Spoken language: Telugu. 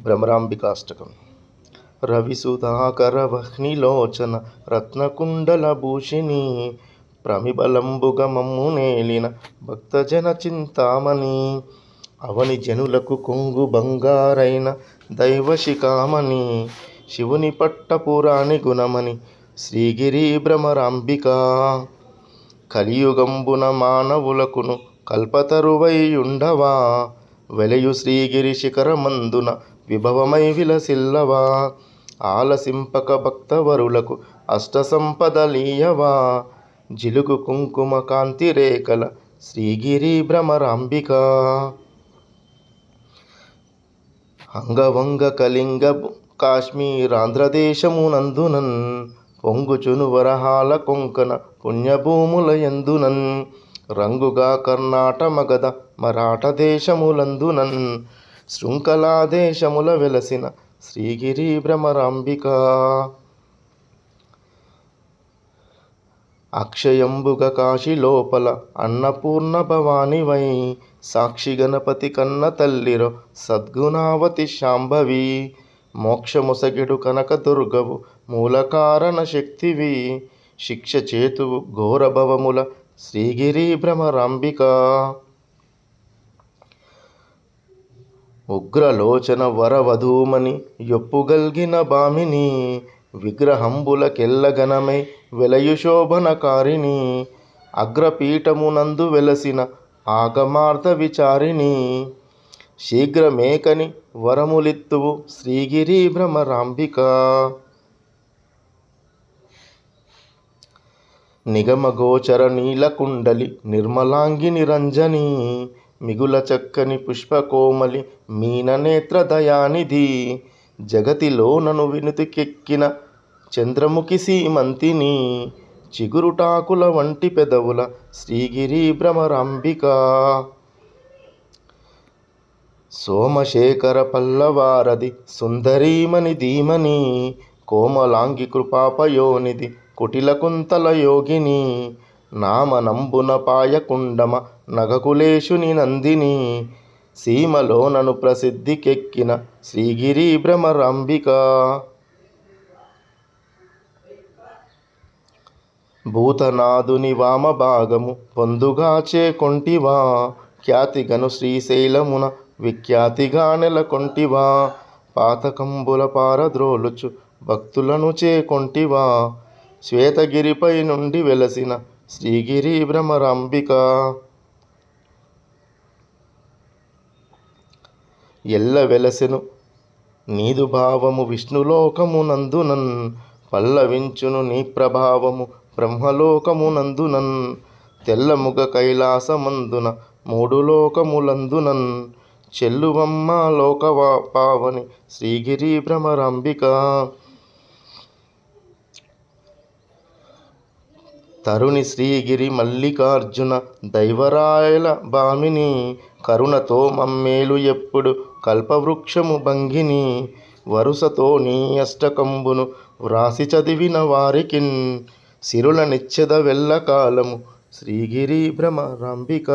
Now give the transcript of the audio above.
భ్రమరాంబికాష్టకం రవిసుధాకర వహ్నిలోచన రత్నకుండల భూషిణి ప్రమిబలంబుగమమ్ము నేలిన భక్తజన చింతామణి అవని జనులకు కొంగు బంగారైన దైవశిఖామణి శివుని పట్టపురాణి గుణమణి శ్రీగిరి భ్రమరాంబిక కలియుగంబున మానవులకును కల్పతరువైయుండవా వెలయు శ్రీగిరి శిఖరమందున విభవమై విలసిల్లవా? ఆలసింపక భక్తవరులకు అష్టసంపదలీయవా జిలుగు కుంకుమ కాంతి రేఖల శ్రీగిరి భ్రమరాంబిక. అంగవంగ కళింగ కాశ్మీరాంధ్రదేశమునందునన్ పొంగుచును వరహాల కొంకణ పుణ్యభూములయందునన్ రంగుగా కర్ణాట మగధ మరాఠ దేశములందునన్ శృంఖలాదేశముల వెలసిన శ్రీగిరి భ్రమరాంబిక. అక్షయంబుగ కాశీ లోపల అన్నపూర్ణ భవానివై సాక్షి గణపతి కన్న తల్లిరో సద్గుణావతి శాంభవి. మోక్షముసగిడు కనక దుర్గవు మూలకారణ శక్తివి. శిక్ష చేతువు ఘోరభవముల శ్రీగిరి భ్రమరాంబిక. ఉగ్రలోచన వరవధూమని యొప్పుగల్గిన భామిని విగ్రహంబులకెల్లగనమై వెలయు శోభనకారిణి అగ్రపీఠమునందు వెలసిన ఆగమార్థ విచారిణి. శీఘ్రమేకని వరములిత్తువు శ్రీగిరి భ్రమరాంబిక. నిగమగోచర నీలకుండలి నిర్మలాంగి నిరంజని మిగుల చక్కని పుష్పకోమలి మీననేత్ర దయానిధి. జగతిలోనను వినుతికెక్కిన చంద్రముఖి సీమంతిని చిగురుటాకుల వంటి పెదవుల శ్రీగిరి భ్రమరాంబిక. సోమశేఖర పల్లవారది సుందరీమణి ధీమని కోమలాంగి కృపాపయోనిధి కుటిల కుంతల యోగిని నామనంబున పాయకుండమ నగకులేశుని నందిని సీమలోనను ప్రసిద్ధికెక్కిన శ్రీగిరి భ్రమరాంబిక. భూతనాథుని వామభాగము పొందుగాచే కొంటివా? ఖ్యాతిగను శ్రీశైలమున విఖ్యాతిగా నెలకొంటివా పాతకంబుల పారద్రోలుచు భక్తులను చేకొంటివా శ్వేతగిరిపై నుండి వెలసిన శ్రీగిరి భ్రమరాంబిక ఎల్ల వెలసెను నీదు భావము విష్ణులోకమునందునన్ పల్లవించును నీ ప్రభావము బ్రహ్మలోకమునందునన్ తెల్లముగ కైలాసమందున మూడు లోకములందునన్ చెల్లువమ్మ లోకవా పావని శ్రీగిరి భ్రమరాంబిక తరుణి శ్రీగిరి మల్లికార్జున దైవరాయల భామిని కరుణతో మమ్మేలు ఎప్పుడు కల్పవృక్షము భంగిని వరుసతో నీ అష్టకంబును వ్రాసి చదివిన వారికిన్. సిరుల నిచ్చెద వెళ్ళకాలము శ్రీగిరి భ్రమరాంబిక